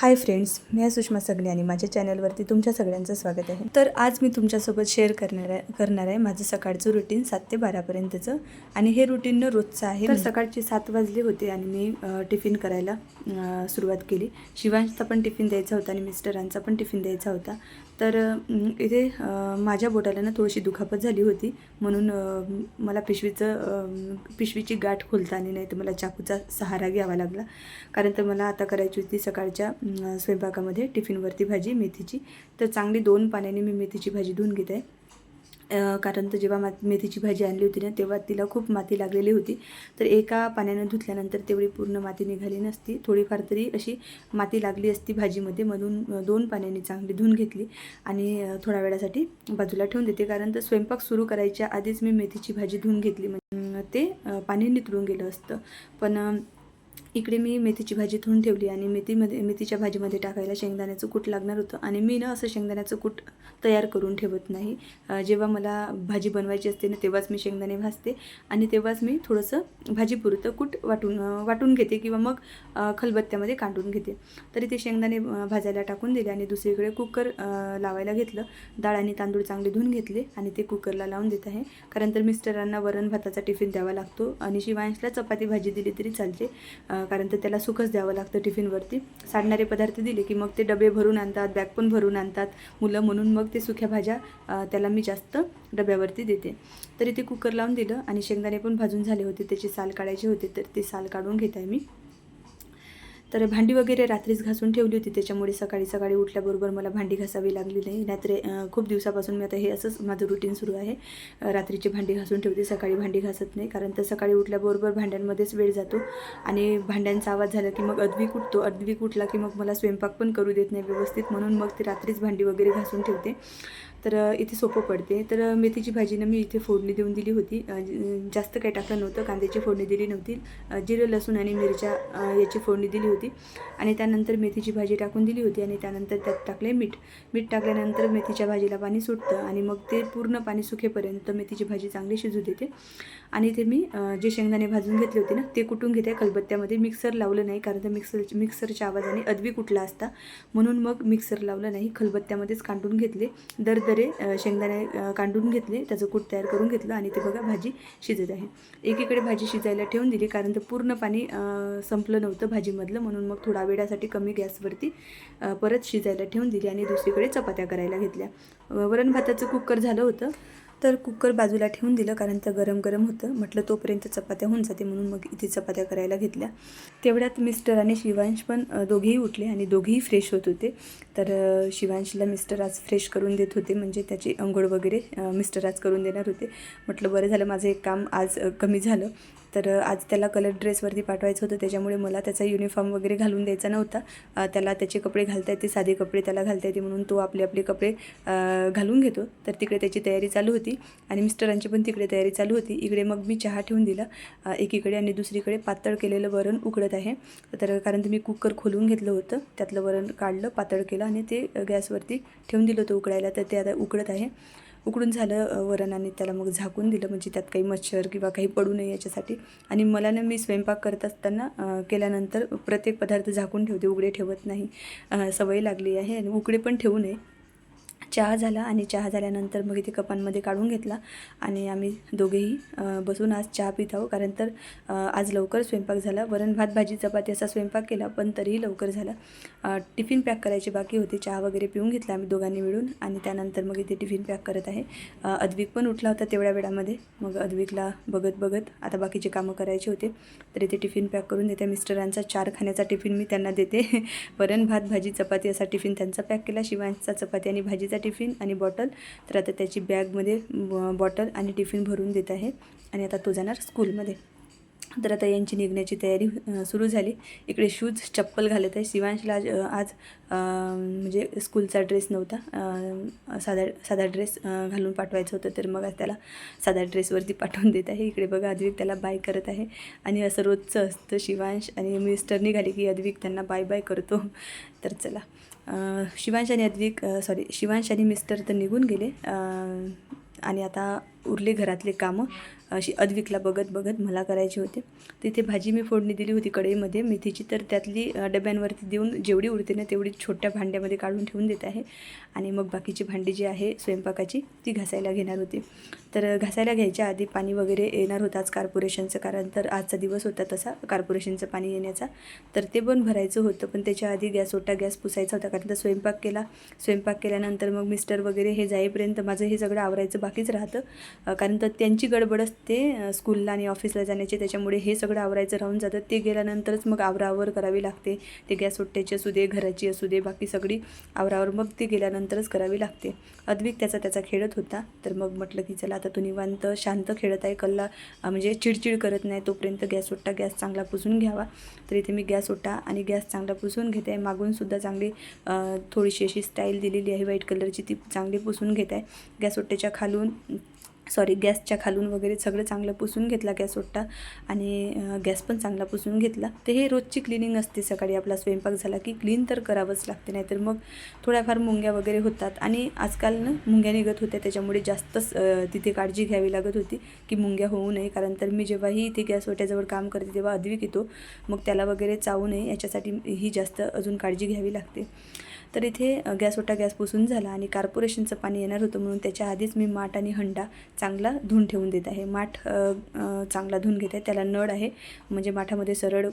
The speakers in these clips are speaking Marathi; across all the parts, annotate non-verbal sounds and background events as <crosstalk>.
हाय फ्रेंड्स मी आहे सुषमा सगळे आणि माझ्या चॅनलवरती तुमच्या सगळ्यांचं स्वागत आहे. तर आज मी तुमच्यासोबत शेअर करणार आहे करणार आहे माझं सकाळचं रुटीन सात ते बारापर्यंतचं आणि हे रुटीन न रोजचं आहे. तर सकाळचे सात वाजले होते आणि मी टिफिन करायला सुरुवात केली. शिवांशचा पण टिफिन द्यायचा होता आणि मिस्टरांचा पण टिफिन द्यायचा होता. तर इथे माझ्या बोटाला ना थोडीशी दुखापत झाली होती. म्हणून मला पिशवीचं पिशवीची गाठ खोलता आली नाही तर मला चाकूचा सहारा घ्यावा लागला. कारण तर मला आता करायची होती सकाळच्या स्वयंपाकामध्ये टिफिनवरती भाजी मेथीची. तर चांगली दोन पाण्याने मी मेथीची भाजी धुवून घेते आहे. कारण तर जेव्हा मा मेथीची भाजी आणली होती ना तेव्हा तिला खूप माती लागलेली होती. तर एका पाण्यानं धुतल्यानंतर तेवढी पूर्ण माती निघाली नसती. थोडीफार तरी अशी माती लागली असती भाजीमध्ये मधून दोन पाण्याने चांगली धुवून घेतली आणि थोड्या वेळासाठी बाजूला ठेवून देते. कारण तर स्वयंपाक सुरू करायच्या आधीच मी मेथीची भाजी धुवून घेतली. म्हणजे ते पाणी नितळून गेलं असतं. पण इकडे मी मेथीची भाजी धुवून ठेवली आणि मेथीमध्ये मेथीच्या भाजीमध्ये टाकायला शेंगदाण्याचं कूट लागणार होतं. आणि मी ना असं शेंगदाण्याचं कूट तयार करून ठेवत नाही. जेव्हा मला भाजी बनवायची असते ना तेव्हाच मी शेंगदाणे भाजते. आणि तेव्हाच मी थोडंसं भाजीपुरतं कूट वाटून वाटून घेते किंवा मग खलबत्त्यामध्ये काढून घेते. तरी ते शेंगदाणे भाजायला टाकून दिले आणि दुसरीकडे कुकर लावायला घेतलं. डाळ आणि तांदूळ चांगले धुवून घेतले आणि ते कुकरला लावून देत आहे. कारण तर मिस्टरांना वरण भाताचा टिफिन द्यावा लागतो आणि शिवांशला चपाती भाजी दिली तरी चालते. कारण तर त्याला सुखच द्यावं लागतं टिफिनवरती. साडणारे पदार्थ दिले की मग ते डबे भरून आणतात बॅग पण भरून आणतात मुलं म्हणून मग ते सुक्या भाज्या त्याला मी जास्त डब्यावरती देते. तरी ते कुकर लावून दिलं आणि शेंगदाणे पण भाजून झाले होते. त्याची साल काढायची होते तर ते साल काढून घेत आहे मी. तर भांडी वगैरे रात्रीच घासून ठेवली होती. त्याच्यामुळे सकाळी सकाळी उठल्याबरोबर मला भांडी घासावी लागली नाही. नाहीतर खूप दिवसापासून मी आता हे असंच माझं रुटीन सुरू आहे. रात्रीची भांडी घासून ठेवते सकाळी भांडी घासत नाही. कारण तर सकाळी उठल्याबरोबर भांड्यांमध्येच वेळ जातो. आणि भांड्यांचा आवाज झाला की मग अद्विक उठतो. अद्विक उठला की मग मला स्वयंपाक पण करू देत नाही व्यवस्थित. म्हणून मग ती रात्रीच भांडी वगैरे घासून ठेवते. तर इथे सोपं पडते. तर मेथीची भाजीनं मी इथे फोडणी देऊन दिली होती. जास्त काही टाकलं नव्हतं. कांद्याची फोडणी दिली नव्हती. जिरं लसूण आणि मिरच्या याची फोडणी दिली होती. आणि त्यानंतर मेथीची भाजी टाकून दिली होती आणि त्यानंतर त्यात टाकले मीठ. मीठ टाकल्यानंतर मेथीच्या भाजीला पाणी सुटतं आणि मग ते पूर्ण पाणी सुखेपर्यंत मेथीची भाजी चांगली शिजू देते. आणि ते मी जे शेंगदाणे भाजून घेतले होते ना ते कुटून घेते. खलबत्त्यामध्ये मिक्सर लावलं नाही कारण तर मिक्सर मिक्सरच्या आवाजाने अदवी कुठला असता. म्हणून मग मिक्सर लावलं नाही. खलबत्त्यामध्येच कांडून घेतले. दर अ, शेंगदाणे कांडून घेतले त्याचं कूट तयार करून घेतलं आणि ते बघा भाजी शिजत आहे. एकीकडे भाजी शिजायला ठेवून दिली कारण तर पूर्ण पाणी संपलं नव्हतं भाजीमधलं म्हणून मग थोडा वेळासाठी कमी गॅसवरती परत शिजायला ठेवून दिली आणि दुसरीकडे चपात्या करायला घेतल्या. वरण भाताचं कुकर झालं होतं. तर कुकर बाजूला ठेवून दिलं कारण तर गरम गरम होतं. म्हटलं तोपर्यंत चपात्या होऊन जाते म्हणून मग इथे चपात्या करायला घेतल्या. तेवढ्यात मिस्टर आणि शिवांश पण दोघेही उठले आणि दोघेही फ्रेश होत होते. तर शिवांशला मिस्टर आज फ्रेश करून देत होते म्हणजे त्याची अंघोळ वगैरे मिस्टर आज करून देणार होते. म्हटलं बरं झालं माझं एक काम आज कमी झालं. तर आज त्याला कलर ड्रेसवरती पाठवायचं होतं. त्याच्यामुळे मला त्याचा युनिफॉर्म वगैरे घालून द्यायचा नव्हता. त्याला त्याचे कपडे घालता येते साधे कपडे त्याला घालता येते म्हणून तो आपले आपले कपडे घालून घेतो. तर तिकडे त्याची तयारी चालू होती. आणि मिस्टरांची पण तिकडे तयारी चालू होती. इकडे मग मी चहा ठेवून दिला. एकीकडे आणि दुसरीकडे पातळ केलेलं वरण उकडत आहे. तर कारण मी कुकर खोलून घेतलं होतं त्यातलं वरण काढलं पातळ केलं आणि ते गॅसवरती ठेवून दिलं होतं उकडायला तर ते आता उकडत आहे. उकडून झालं वरणाने वरण आणि त्याला मग झाकून दिलं. म्हणजे त्यात काही मच्छर किंवा काही पडू नये याच्यासाठी. आणि मला ना मी स्वयंपाक करत असताना केल्यानंतर प्रत्येक पदार्थ झाकून ठेवते. उघडे ठेवत नाही. सवय लागली आहे. आणि उकडे पण ठेवू नये. चहा झाला आणि चहा झाल्यानंतर मग इथे कपांमध्ये काढून घेतला आणि आम्ही दोघेही बसून आज चहा पित आहोत. कारण तर आज लवकर स्वयंपाक झाला. वरण भात भाजी चपाती असा स्वयंपाक केला पण तरीही लवकर झाला. टिफिन पॅक करायची बाकी होते. चहा वगैरे पिऊन घेतला आम्ही दोघांनी मिळून आणि त्यानंतर मग इथे टिफिन पॅक करत आहे. अद्विक पण उठला होता तेवढ्या वेळामध्ये. मग अद्विकला बघत बघत आता बाकीचे कामं करायचे होते. तर इथे टिफिन पॅक करून देते. मिस्टरांचा चार खाण्याचा टिफिन मी त्यांना देते. <laughs> वरण भात भाजी चपाती असा टिफिन त्यांचा पॅक केला. शिवांचा चपाती आणि भाजीचा टिफिन आणि बॉटल. तर आता त्याची बॅगमध्ये ब- बॉटल आणि टिफिन भरून देत आहे. आणि आता तो जाणार स्कूलमध्ये. तर आता यांची निघण्याची तयारी सुरू झाली. इकडे शूज चप्पल घालत आहे. शिवांशला आज आज म्हणजे स्कूलचा ड्रेस नव्हता. साधा साधा ड्रेस घालून पाठवायचं होतं. तर मग त्याला साधा ड्रेसवरती पाठवून देत आहे. इकडे बघा अद्विक त्याला बाय करत आहे. आणि असं रोजचं असतं शिवांश आणि मिस्टर निघाले की अद्विक त्यांना बाय बाय करतो. तर चला. शिवांश आणि अद्विक सॉरी शिवांश आणि मिस्टर तर निघून गेले. आणि आता उरले घरातले कामं. अशी अद्विकला बघत बघत मला करायचे होते. तिथे भाजी मी फोडणी दिली होती कढईमध्ये. मेथीची तर त्यातली डब्यांवरती देऊन जेवढी उरते ना तेवढी छोट्या भांड्यामध्ये काढून ठेवून देत आहे. आणि मग बाकीची भांडी जी आहे स्वयंपाकाची ती घासायला घेणार होती. तर घासायला घ्यायच्या आधी पाणी वगैरे येणार होतं आज कार्पोरेशनचं. कारण तर आजचा दिवस होता तसा कार्पोरेशनचं पाणी येण्याचा. तर ते पण भरायचं होतं पण त्याच्या आधी गॅस ओटा गॅस पुसायचा होता. कारण तर स्वयंपाक केला. स्वयंपाक केल्यानंतर मग मिस्टर वगैरे हे जाईपर्यंत माझं हे सगळं आवरायचं बाकीच राहतं. कारण तर त्यांची गडबड असते स्कूलला आणि ऑफिसला जाण्याची. त्याच्यामुळे हे सगळं आवरायचं राहून जातं. ते गेल्यानंतरच मग आवरावर करावी लागते. ते गॅस सुट्ट्याची असू दे घराची असू दे बाकी सगळी आवरावर मग ती गेल्यानंतरच करावी लागते. अद्विक त्याचा त्याचा खेळत होता. तर मग म्हटलं की चला आता तो निवांत शांत खेळत आहे. कल्ला म्हणजे चिडचिड करत नाही. तोपर्यंत गॅस ओट्टा गॅस चांगला पुसून घ्यावा. तर इथे मी गॅस ओटा आणि गॅस चांगला पुसून घेते आहे. मागूनसुद्धा चांगली थोडीशी अशी स्टाईल दिलेली आहे. व्हाईट कलरची ती चांगली पुसून घेत आहे. गॅस ओट्याच्या खालून सॉरी गॅसच्या खालून वगैरे सगळं चांगलं पुसून घेतला गॅस ओट्टा आणि गॅस पण चांगला पुसून घेतला. तर हे रोजची क्लिनिंग असते सकाळी आपला स्वयंपाक झाला की क्लीन तर करावंच लागते नाहीतर मग थोड्याफार मुंग्या वगैरे होतात. आणि आजकाल ना मुंग्या निघत होत्या त्याच्यामुळे जास्तच तिथे काळजी घ्यावी लागत होती की मुंग्या होऊ नये कारण तर मी जेव्हाही इथे गॅस ओट्याजवळ काम करते तेव्हा अद्विक येतो. मग त्याला वगैरे चावू नये याच्यासाठी ही जास्त अजून काळजी घ्यावी लागते. तर इथे गॅस ओटा गॅस पुसून झाला आणि कार्पोरेशनचं पाणी येणार होतं म्हणून त्याच्या आधीच मी माठ आणि हंडा चांगला धुवून ठेवून देत आहे. माठ चांगला धुवून घेत आहे. त्याला नळ आहे. म्हणजे माठामध्ये सरळ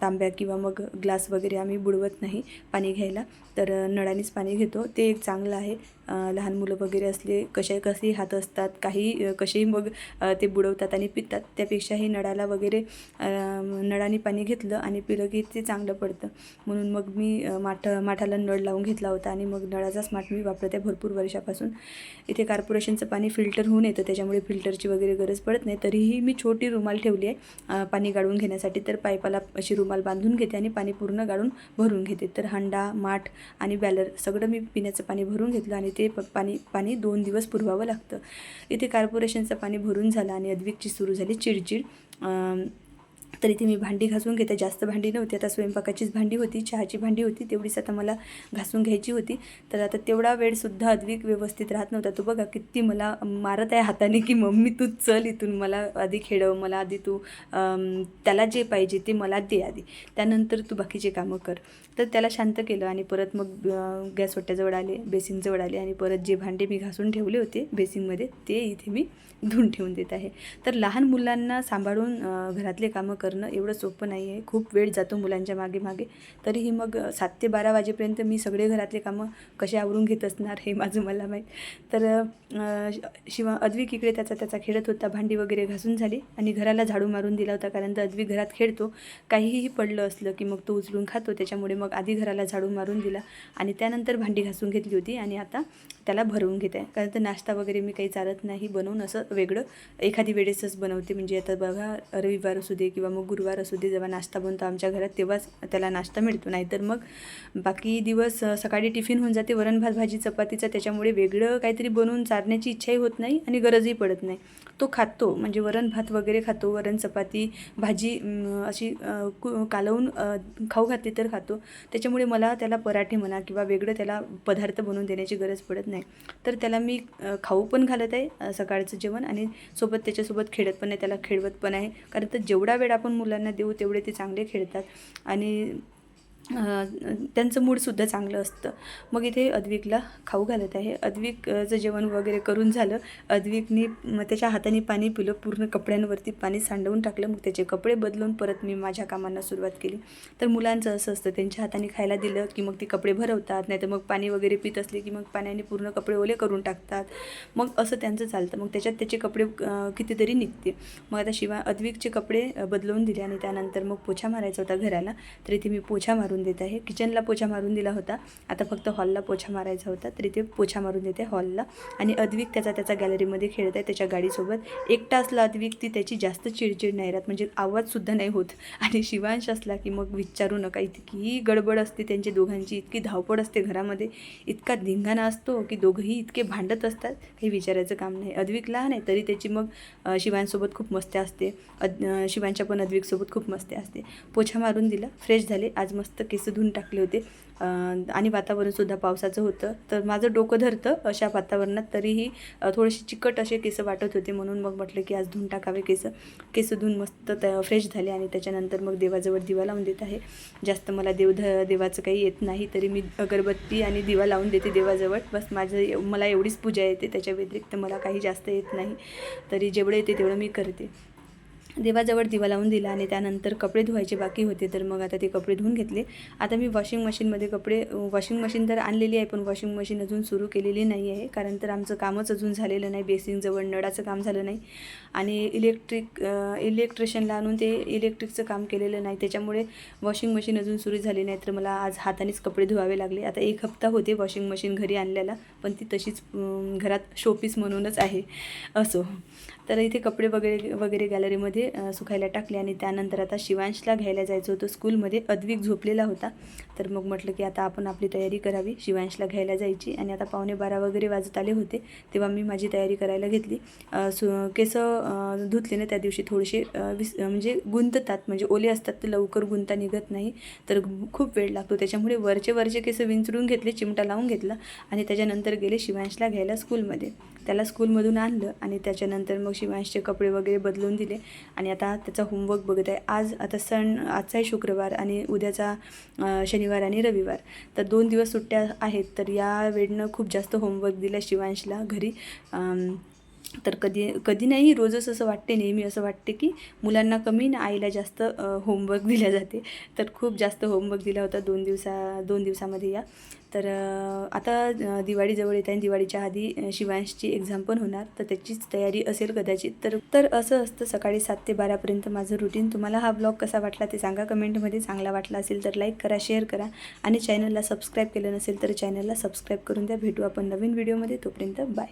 तांब्या किंवा मग ग्लास वगैरे आम्ही बुडवत नाही पाणी घ्यायला. तर नळानेच पाणी घेतो. ते एक चांगलं आहे. लहान मुलं वगैरे असले कशा कसेही हात असतात काही कसेही मग ते बुडवतात आणि पितात त्यापेक्षाही नळाला वगैरे नळाने पाणी घेतलं आणि पिलं की ते चांगलं पडतं. म्हणून मग मी माठ माठाला नळ लावून घेतला होता आणि मग नळाचाच माठ मी वापरते भरपूर वर्षापासून. इथे कार्पोरेशनचं पाणी फिल्टर होऊन येतं त्याच्यामुळे फिल्टरची वगैरे गरज पडत नाही. तरीही मी छोटी रुमाल ठेवली आहे. पाणी गाळून घेण्यासाठी तर पाईपाला अशी रुमाल बांधून घेते आणि पाणी पूर्ण गाळून भरून घेते. तर हंडा माठ आणि बॅलर सगळं मी पिण्याचं पाणी भरून घेतलं आणि ते प- पाणी पाणी दोन दिवस पुरवावं लागतं. इथे कार्पोरेशनचं पाणी भरून झालं आणि अद्विकची सुरू झाली चिडचिड. तर इथे मी भांडी घासून घेते. जास्त भांडी नव्हती. आता स्वयंपाकाचीच भांडी होती चहाची भांडी होती. तेवढीच आता मला घासून घ्यायची होती. तर आता तेवढा वेळसुद्धा अद्विक व्यवस्थित राहत नव्हता. तू बघा किती मला मारत आहे हाताने की मम्मी तू चल इथून. मला आधी खेळव. मला आधी तू त्याला जे पाहिजे ते मला दे आधी. त्यानंतर तू बाकीचे कामं कर. तर त्याला शांत केलं आणि परत मग गॅस ओट्याजवळ आले बेसिनजवळ आले आणि परत जे भांडे मी घासून ठेवले होते बेसिनमध्ये ते इथे मी धुवून ठेवून देत आहे. तर लहान मुलांना सांभाळून घरातले कामं करणं एवढं सोपं नाही आहे. खूप वेळ जातो मुलांच्या मागे मागे. तरीही मग सात ते बारा वाजेपर्यंत मी सगळे घरातले कामं कसे आवरून घेत असणार हे माझं मला माहीत. तर शिवा अद्विक इकडे त्याचा त्याचा खेळत होता. भांडी वगैरे घासून झाली आणि घराला झाडू मारून दिला होता. कारण तर अद्विक घरात खेळतो. काहीही पडलं असलं की मग तो उचलून खातो. त्याच्यामुळे मग आधी घराला झाडू मारून दिला आणि त्यानंतर भांडी घासून घेतली होती आणि आता त्याला भरवून घेत. आहे कारण तर नाश्ता वगैरे मी काही चालत नाही बनवून असं वेगळं एखादी वेळेसच बनवते. म्हणजे आता बघा रविवार असू दे किंवा मग गुरुवार असू दे जेव्हा नाश्ता बनतो आमच्या घरात तेव्हाच त्याला नाश्ता मिळतो. नाहीतर मग बाकी दिवस सकाळी टिफिन होऊन जाते. वरण भात भाजी चपातीचा. त्याच्यामुळे वेगळं काहीतरी बनवून चारण्याची इच्छाही होत नाही आणि गरजही पडत नाही. तो खातो. म्हणजे वरण भात वगैरे खातो. वरण चपाती भाजी अशी कालवून खाऊ घातली तर खातो. त्याच्यामुळे मला त्याला पराठे म्हणा किंवा वेगळं त्याला पदार्थ बनवून देण्याची गरज पडत नाही. तर त्याला मी खाऊ पण घालत आहे सकाळचं जेवण आणि सोबत त्याच्यासोबत खेळत पण आहे त्याला खेळवत पण आहे. कारण तर जेवढा वेळ आपण आपण मुलांना देऊ तेवढे ते चांगले खेळतात. आणि त्यांचं मूडसुद्धा चांगलं असतं. मग इथे अद्विकला खाऊ घालत आहे. अद्विकचं जेवण वगैरे करून झालं. अद्विकनी त्याच्या हाताने पाणी पिलं. पूर्ण कपड्यांवरती पाणी सांडवून टाकलं. मग त्याचे कपडे बदलून परत मी माझ्या कामांना सुरुवात केली. तर मुलांचं असं असतं. त्यांच्या हाताने खायला दिलं की मग ते कपडे भरवतात. नाही तर मग पाणी वगैरे पित असले की मग पाण्याने पूर्ण कपडे ओले करून टाकतात. मग असं त्यांचं चालतं. मग त्याच्यात त्याचे कपडे कितीतरी निघते. मग आता शिवाय अद्विकचे कपडे बदलवून दिले आणि त्यानंतर मग पोछा मारायचा होता घराला. तर इथे मी पोछा मारून मारून देत आहे. किचनला पोछा मारून दिला होता. आता फक्त हॉलला पोछा मारायचा होता. तर इथे पोछा मारून देते हॉलला आणि अद्विक त्याचा त्याचा गॅलरीमध्ये खेळत आहे त्याच्या गाडीसोबत. एकटा असला अद्विक ती त्याची जास्त चिडचिड नाही राहत. म्हणजे आवाजसुद्धा नाही होत. आणि शिवांश असला की मग विचारू नका. इतकी गडबड असते त्यांची दोघांची. इतकी धावपळ असते घरामध्ये. इतका धिंगाणा असतो की दोघंही इतके भांडत असतात. काही विचारायचं काम नाही. अद्विक लहान आहे तरी त्याची मग शिवांसोबत खूप मस्ती असते. अद शिवांच्या पण अद्विकसोबत खूप मस्ती असते. पोछा मारून दिला. फ्रेश झाले. आज मस्त केस धुवून टाकले होते. आणि वातावरणसुद्धा पावसाचं होतं. तर माझं डोकं धरतं अशा वातावरणात. तरीही थोडेसे चिकट असे केस वाटत होते. म्हणून मग म्हटलं की आज धुवून टाकावे केस. केस धुवून मस्त त्या फ्रेश झाले आणि त्याच्यानंतर मग देवाजवळ दिवा लावून देत आहे. जास्त मला देव ध देवाचं काही येत नाही. तरी मी अगरबत्ती आणि दिवा लावून देते देवाजवळ. बस माझं मला एवढीच पूजा येते. त्याच्या व्यतिरिक्त मला काही जास्त येत नाही. तरी जेवढं येते तेवढं मी करते. देवाजवळ दिवा लावून दिला आणि त्यानंतर कपडे धुवायचे बाकी होते तर मग आता ते कपडे धुवून घेतले. आता मी वॉशिंग मशीनमध्ये कपडे वॉशिंग मशीन तर आणलेली आहे पण वॉशिंग मशीन अजून सुरू केलेली नाही आहे कारण तर आमचं कामच अजून झालेलं नाही बेसिंगजवळ नळाचं काम झालं नाही. आणि इलेक्ट्रिक इलेक्ट्रिशियनला आणून ते इलेक्ट्रिकचं काम केलेलं नाही त्याच्यामुळे वॉशिंग मशीन अजून सुरू झाली नाही तर मला आज हातानेच कपडे धुवावे लागले. आता एक हप्ता होते वॉशिंग मशीन घरी आणल्याला पण ती तशीच घरात शोपीस म्हणूनच आहे असो. तर इथे कपडे वगैरे वगैरे गॅलरीमध्ये अ, सुकायला टाकले आणि त्यानंतर आता शिवांशला घ्यायला जायचं होतं. स्कूलमध्ये अद्विक झोपलेला होता. तर मग म्हटलं की आता आपण आपली तयारी करावी. शिवांशला घ्यायला जायची आणि आता पावणे बारा वगैरे वाजत आले होते तेव्हा मी माझी तयारी करायला घेतली. सु केस धुतले ना त्या दिवशी थोडेसे विस म्हणजे गुंततात. म्हणजे ओले असतात तर लवकर गुंता निघत नाही. तर खूप वेळ लागतो. त्याच्यामुळे वरचे वरचे केस विंचरून घेतले चिमटा लावून घेतला आणि त्याच्यानंतर गेले शिवांशला घ्यायला स्कूलमध्ये. त्याला स्कूलमधून आणलं आणि त्याच्यानंतर मग शिवांशचे कपडे वगैरे बदलून दिले. आणि आता त्याचा होमवर्क बघत आहे. आज आता सण आजचा आहे शुक्रवार आणि उद्याचा शनिवार आणि रविवार. तर दोन दिवस सुट्ट्या आहेत. तर या वेळनं खूप जास्त होमवर्क दिला शिवांशला घरी. तर कधी कधी नाही रोजच असं वाटते नेहमी असं वाटते की मुलांना कमी ना आईला जास्त होमवर्क <laughs> दिल्या जाते. तर खूप जास्त होमवर्क दिला होता दोन दिवसा दोन दिवसामध्ये या. तर आता दिवाळीजवळ येत आहे दिवाळीच्या आधी शिवांशची एक्झाम पण होणार. तर त्याचीच तयारी असेल कदाचित. तर तर असं असतं सकाळी सात ते बारापर्यंत माझं रुटीन तुम्हाला हा ब्लॉग कसा वाटला ते सांगा. कमेंटमध्ये चांगला वाटला असेल तर लाईक करा शेअर करा. आणि चॅनलला सबस्क्राईब केलं नसेल तर चॅनलला सबस्क्राईब करून द्या. भेटू आपण नवीन व्हिडिओमध्ये तोपर्यंत बाय